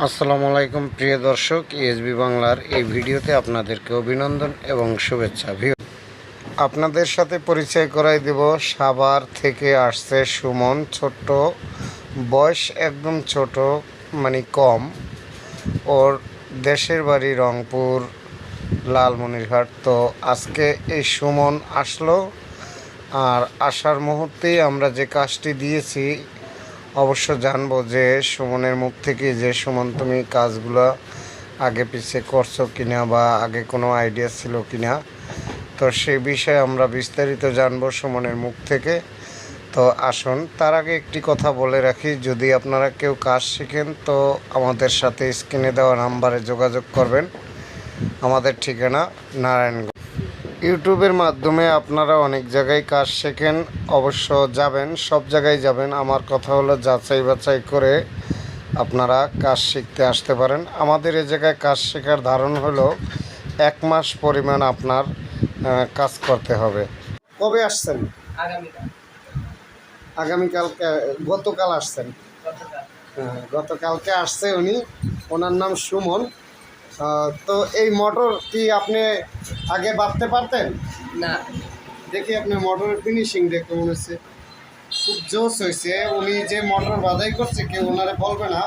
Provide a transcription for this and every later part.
আসসালামু আলাইকুম, প্রিয় দর্শক ইএসবি বাংলার এই ভিডিওতে আপনাদেরকে অভিনন্দন এবং শুভেচ্ছা। ভিউ আপনাদের সাথে পরিচয় করাই দেব, সাভার থেকে আসছে সুমন, ছোট্ট, বয়স একদম ছোট মানে কম। ওর দেশের বাড়ি রংপুর, লালমনিরহাট। তো আজকে এই সুমন আসলো, আর আসার মুহূর্তেই আমরা যে কাজটি দিয়েছি অবশ্য জানব যে সুমনের মুখ থেকে যে সুমন তুমি কাজগুলো আগে পিছিয়ে করছ কিনা বা আগে কোনো আইডিয়া ছিল কিনা, তো সেই বিষয়ে আমরা বিস্তারিত জানব সুমনের মুখ থেকে। তো আসুন, তার আগে একটি কথা বলে রাখি, যদি আপনারা কেউ কাজ শিখেন তো আমাদের সাথে স্ক্রিনে দেওয়া নাম্বারে যোগাযোগ করবেন। আমাদের ঠিকানা নারায়ণগঞ্জ। ইউটিউবের মাধ্যমে আপনারা অনেক জায়গায় কাজ শেখেন অবশ্য যাবেন সব জায়গায় যাবেন। আমার কথা হলো যাচাই বাছাই করে আপনারা কাজ শিখতে আসতে পারেন। আমাদের এ জায়গায় কাজ শেখার ধারণ হলো এক মাস পরিমাণ আপনার কাজ করতে হবে। কবে আসছেন? আগামীকাল। আগামীকালকে গতকাল আসছেন? হ্যাঁ, গতকালকে আসছে উনি। ওনার নাম সুমন। তো এই মোটর কি আপনি আগে বাঁধতে পারতেন? না। দেখি আপনি মোটরের ফিনিশিং দেখে মনে হচ্ছে খুব জোস হয়েছে। উনি যে মোটর বাধাই করছে কেউ ওনারে বলবে না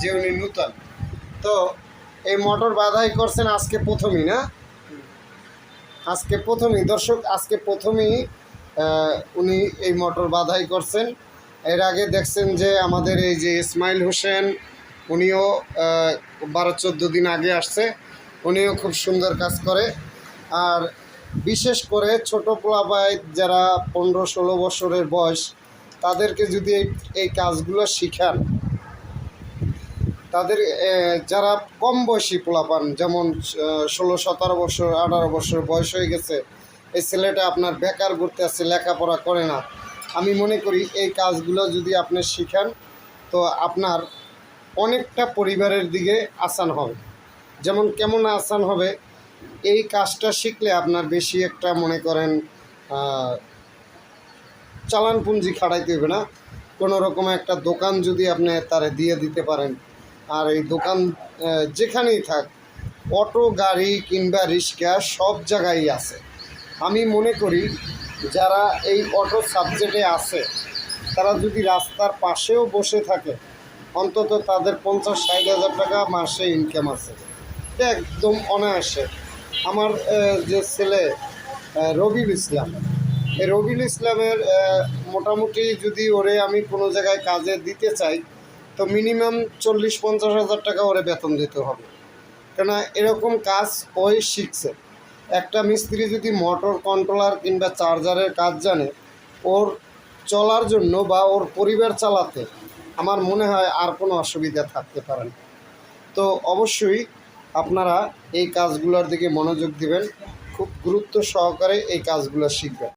যে উনি নূতন। তো এই মোটর বাধাই করছেন আজকে প্রথমই না? আজকে প্রথমেই দর্শক আজকে প্রথমেই উনি এই মোটর বাধাই করছেন। এর আগে দেখছেন যে আমাদের এই যে ইসমাইল হোসেন উনিও বারো চোদ্দ দিন আগে আসছে। উনিও খুব সুন্দর কাজ করে। আর বিশেষ করে ছোটো পোলাপায় যারা পনেরো ষোলো বছরের বয়স, তাদেরকে যদি এই এই কাজগুলো শিখান, তাদের যারা কম বয়সী পোলাপান, যেমন ষোলো, সতেরো বছর, আঠারো বছর বয়স হয়ে গেছে, এই ছেলেটা আপনার বেকার ঘুরতে আসছে, লেখাপড়া করে না। আমি মনে করি এই কাজগুলো যদি আপনি শিখান, তো আপনার অনেকটা পরিবারের দিকে আসান হবে। যেমন কেমন আসান হবে, এই কাজটা শিখলে আপনার বেশি একটা মনে করেন চালান পুঞ্জি খাড়াইতে হবে না। কোনো রকম একটা দোকান যদি আপনি তারে দিয়ে দিতে পারেন, আর এই দোকান যেখানেই থাক, অটো, গাড়ি কিংবা রিক্সা সব জায়গায় আছে। আমি মনে করি যারা এই অটো সাবজেক্টে আছে, তারা যদি রাস্তার পাশেও বসে থাকে অন্তত তাদের পঞ্চাশ ষাট হাজার টাকা মাসে ইনকাম আছে। একদম অনায়াসে। আমার যে ছেলে আহ, রবিউল ইসলাম এই রবিউল ইসলামের মোটামুটি যদি ওরে আমি কোনো জায়গায় কাজে দিতে চাই তো মিনিমাম চল্লিশ পঞ্চাশ হাজার টাকা ওরে বেতন দিতে হবে। কেন এরকম কাজ ওই শিখছে। একটা মিস্ত্রি যদি মোটর কন্ট্রোলার কিংবা চার্জারের কাজ জানে ওর চলার জন্য বা ওর পরিবার চালাতে আমার মনে হয় আর কোনো অসুবিধা থাকতে পারেন না। তো অবশ্যই আপনারা এই কাজগুলোর দিকে মনোযোগ দিবেন, খুব গুরুত্ব সহকারে এই কাজগুলো শিখবেন।